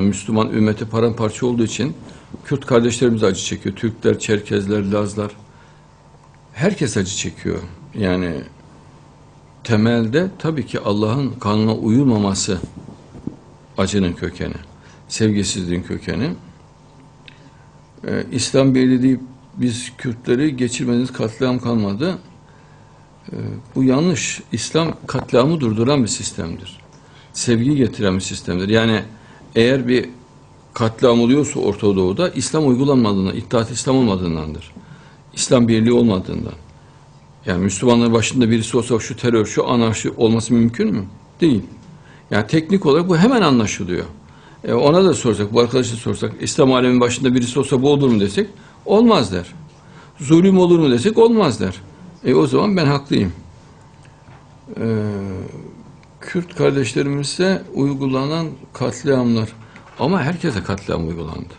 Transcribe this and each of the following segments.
Müslüman ümmeti paramparça olduğu için Kürt kardeşlerimiz acı çekiyor. Türkler, Çerkezler, Lazlar. Herkes acı çekiyor. Yani temelde tabii ki Allah'ın kanuna uyulmaması acının kökeni. Sevgisizliğin kökeni. Ee, İslam Birliği biz Kürtleri geçirmeniz katliam kalmadı. Ee, bu yanlış. İslam katliamı durduran bir sistemdir. Sevgi getiren bir sistemdir. Yani eğer bir katliam oluyorsa Orta Doğu'da İslam uygulanmadığından, İttihat İslam olmadığındandır. İslam birliği olmadığından. Yani Müslümanların başında birisi olsa şu terör, şu anarşi olması mümkün mü? Değil. Yani teknik olarak bu hemen anlaşılıyor. E ona da sorsak, bu arkadaşa sorsak, İslam alemin başında birisi olsa bu olur mu desek, olmaz der. Zulüm olur mu desek, olmaz der. E o zaman ben haklıyım. Ee, Kürt kardeşlerimize uygulanan katliamlar ama herkese katliam uygulandı.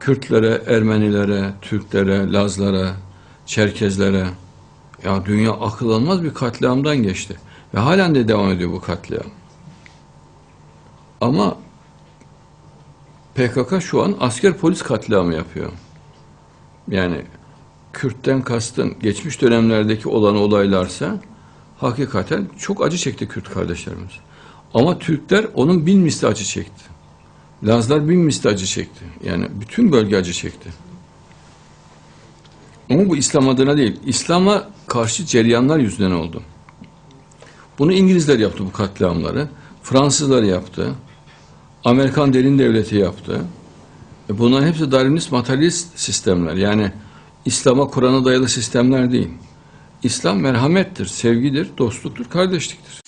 Kürtlere, Ermenilere, Türklere, Lazlara, Çerkezlere ya dünya akıl almaz bir katliamdan geçti. Ve halen de devam ediyor bu katliam. Ama PKK şu an asker polis katliamı yapıyor. Yani Kürt'ten kastın geçmiş dönemlerdeki olan olaylarsa hakikaten çok acı çekti Kürt kardeşlerimiz. Ama Türkler onun bin misli acı çekti. Lazlar bin misli acı çekti. Yani bütün bölge acı çekti. Ama bu İslam adına değil. İslam'a karşı ceryanlar yüzünden oldu. Bunu İngilizler yaptı bu katliamları. Fransızlar yaptı. Amerikan derin devleti yaptı. E Bunların hepsi Darwinist materyalist sistemler. Yani İslam'a Kur'an'a dayalı sistemler değil. İslam merhamettir, sevgidir, dostluktur, kardeşliktir.